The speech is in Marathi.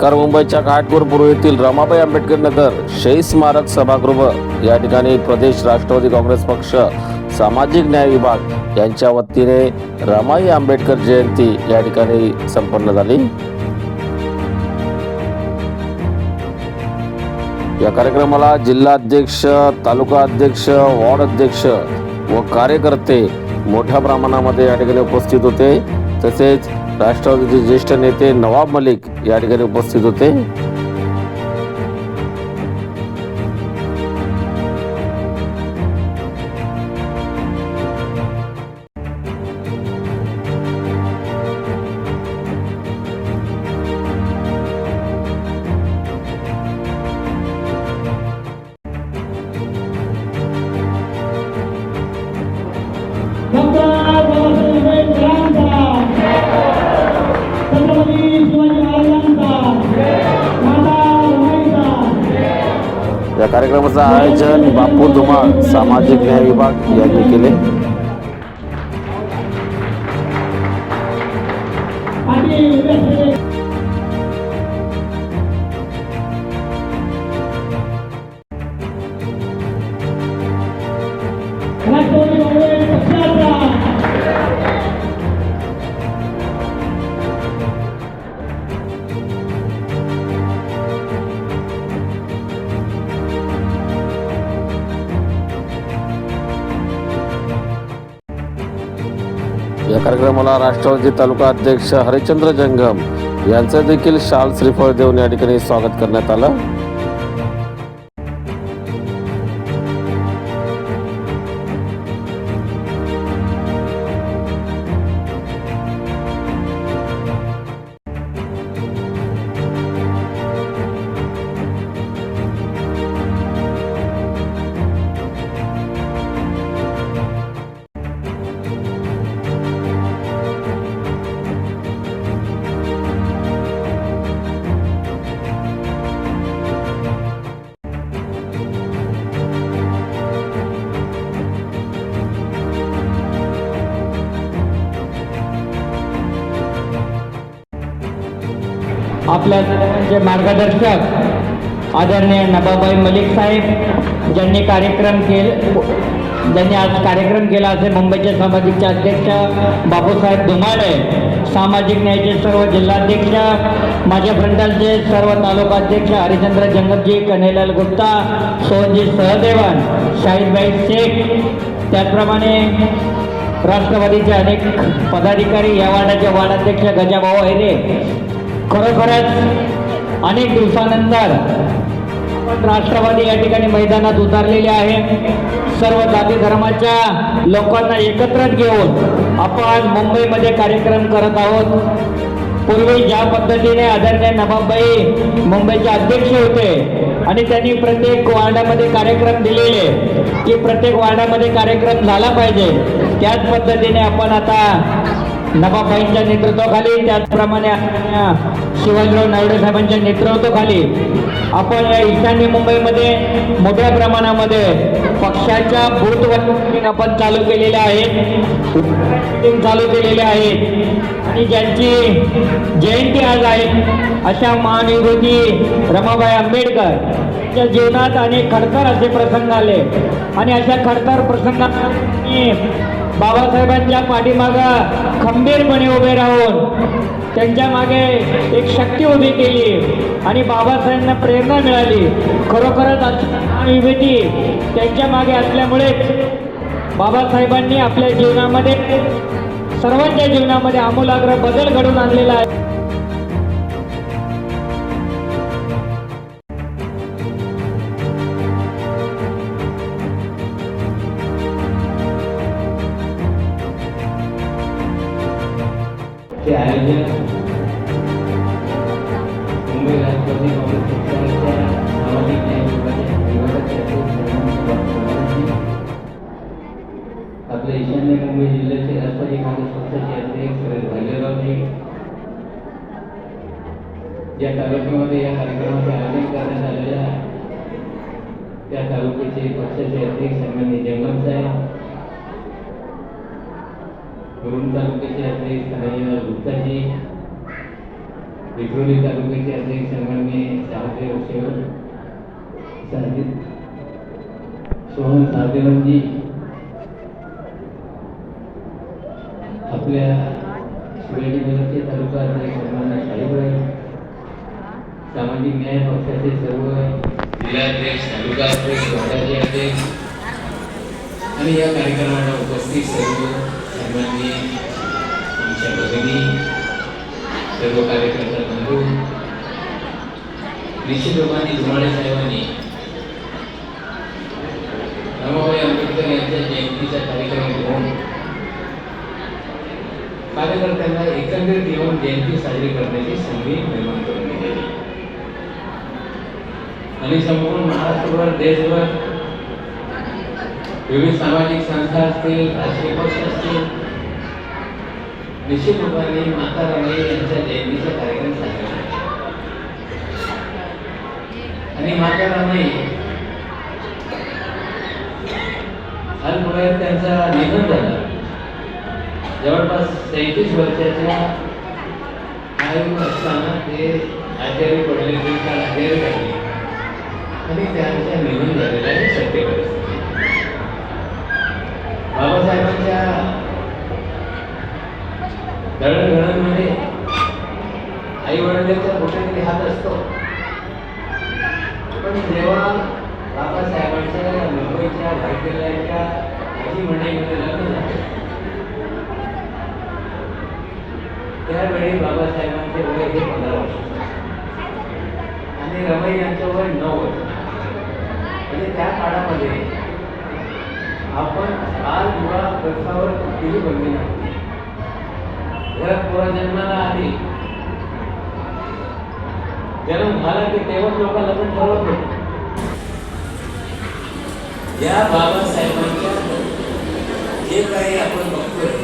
नमस्कार. मुंबईच्या घाटकोर पूर्व येथील रमाबाई आंबेडकर नगर शहीद स्मारक सभागृह. या ठिकाणी प्रदेश राष्ट्रवादी काँग्रेस पक्ष सामाजिक न्याय विभाग यांच्या वतीने रमाई आंबेडकर जयंती या ठिकाणी संपन्न झाली. या कार्यक्रमाला जिल्हाध्यक्ष तालुका अध्यक्ष वॉर्ड अध्यक्ष व कार्यकर्ते मोठ्या प्रमाणामध्ये या ठिकाणी उपस्थित होते. तसेच राष्ट्रवादीचे ज्येष्ठ नेते नवाब मलिक या ठिकाणी उपस्थित होते. या कार्यक्रमाचं आयोजन बापू धुमाळ सामाजिक न्याय विभाग यांनी केले. या कार्यक्रमाला राष्ट्रवादी तालुका अध्यक्ष हरिचंद्र जंगम यांचं देखील शाल श्रीफळ देऊन या ठिकाणी स्वागत करण्यात आलं. आपल्या सर्वांचे मार्गदर्शक आदरणीय नबाबाई मलिक साहेब ज्यांनी कार्यक्रम केले ज्यांनी आज कार्यक्रम केला असे मुंबईचे सामाजिकचे अध्यक्ष बापूसाहेब धुमाळे सामाजिक न्यायाचे सर्व जिल्हाध्यक्ष माझ्या फ्रंटालचे सर्व तालुका अध्यक्ष हरिचंद्र जंगमजी कन्हेलाल गुप्ता सोहनजी सहदेवन शाहीदबाई शेख त्याचप्रमाणे राष्ट्रवादीचे अनेक पदाधिकारी या वार्डाचे वार्डाध्यक्ष गजाभाऊ हैरे खरोखरच अनेक दिवसानंतर आपण राष्ट्रवादी या ठिकाणी मैदानात उतरलेले आहे. सर्व जाती धर्माच्या लोकांना एकत्रच घेऊन आपण मुंबईमध्ये कार्यक्रम करत आहोत. पूर्वी ज्या पद्धतीने आदरणीय नवाबाई मुंबईचे अध्यक्ष होते आणि त्यांनी प्रत्येक वार्डामध्ये कार्यक्रम दिलेले की प्रत्येक वार्डामध्ये कार्यक्रम झाला पाहिजे. त्याच पद्धतीने आपण आता नवाबाईंच्या नेतृत्वाखाली त्याचप्रमाणे शिवाजीराव नायडू साहेबांच्या नेतृत्वाखाली आपण या ईशान्य मुंबईमध्ये मोठ्या प्रमाणामध्ये पक्षाच्या बूथ आपण चालू केलेल्या आहेत चालू केलेल्या आहेत आणि ज्यांची जयंती आज आहे अशा महानिवृत्ती रमाबाई आंबेडकर यांच्या जीवनात अनेक खडतर असे प्रसंग आले. आणि अशा खडतर प्रसंगात बाबासाहेबांच्या पाठीमागं खंबीरपणे उभे राहून त्यांच्या मागे एक शक्ती उभी केली आणि बाबासाहेबांना प्रेरणा मिळाली. खरोखरच विभूती त्यांच्या मागे असल्यामुळेच बाबासाहेबांनी आपल्या जीवनामध्ये सर्वांच्या जीवनामध्ये आमूलाग्र बदल घडून आणलेला आहे. चे आयोजक मुंबई राष्ट्रवादी काँग्रेस पक्षाच्या सामाजिक न्याय विभागाचे विभागाचे आपल्या ईशान्य मुंबई जिल्ह्याचे राष्ट्रवादी काँग्रेस पक्षाचे अध्यक्ष श्री भालेरावजी ज्या तालुक्यामध्ये या कार्यक्रमाचे आयोजन करण्यात आलेले आहे त्या तालुक्याचे पक्षाचे अध्यक्ष सन्माननीय जंगम साहेब। मुरुम तालुक्याचे अध्यक्ष हरिहर गुप्ताजी विक्रोली तालुक्याचे अध्यक्ष सन्माननीय शहादेव शेवट सोहन सावदेवनजी आपल्या शिवाजी नगरचे तालुका अध्यक्ष सन्माननीय शाहीबाई सामाजिक न्याय पक्षाचे सर्व जिल्हाध्यक्ष तालुका अध्यक्ष अध्यक्ष आणि या कार्यक्रमाला उपस्थित सर्व सर्वांनी आमच्या भगिनी सर्व कार्यकर्ता बंधू निश्चित रूपाने धुमाळे साहेबांनी रमाबाई आंबेडकर यांच्या जयंतीचा कार्यक्रम घेऊन कार्यकर्त्यांना एकंदरीत येऊन जयंती साजरी करण्याची संधी निर्माण करून दिलेली. आणि संपूर्ण महाराष्ट्रभर देशभर विविध सामाजिक संस्था असतील राजकीय पक्ष असतील निश्चित रूपाने माता रमाई यांच्या जयंतीचा कार्यक्रम साजरा आणि माता रमाई अल्पवयात त्यांचा निधन झाला. जवळपास सैतीस वर्षाच्या आयु असताना ते आचार्य पडले ते काळ झाले आणि त्यांचं निधन झालेलं आहे सत्य बाबासाहेबांच्या दळणघळणमध्ये आई वडिलांच्या कुठेतरी हात असतो. पण जेव्हा बाबासाहेबांच्या मुंबईच्या भाईकिल्ल्याच्या आजी मंडईमध्ये लग्न झालं. त्यावेळी बाबासाहेबांचे वय हे पंधरा वर्ष आणि रमई यांचं वय नऊ वर्ष म्हणजे त्या काळामध्ये आपण आज मुळा प्रथावर केली बंदी घरात पोरा जन्माला आली जन्म झाला की तेव्हाच लोक लग्न ठरवत होते. या बाबासाहेबांच्या जे काही आपण बघतोय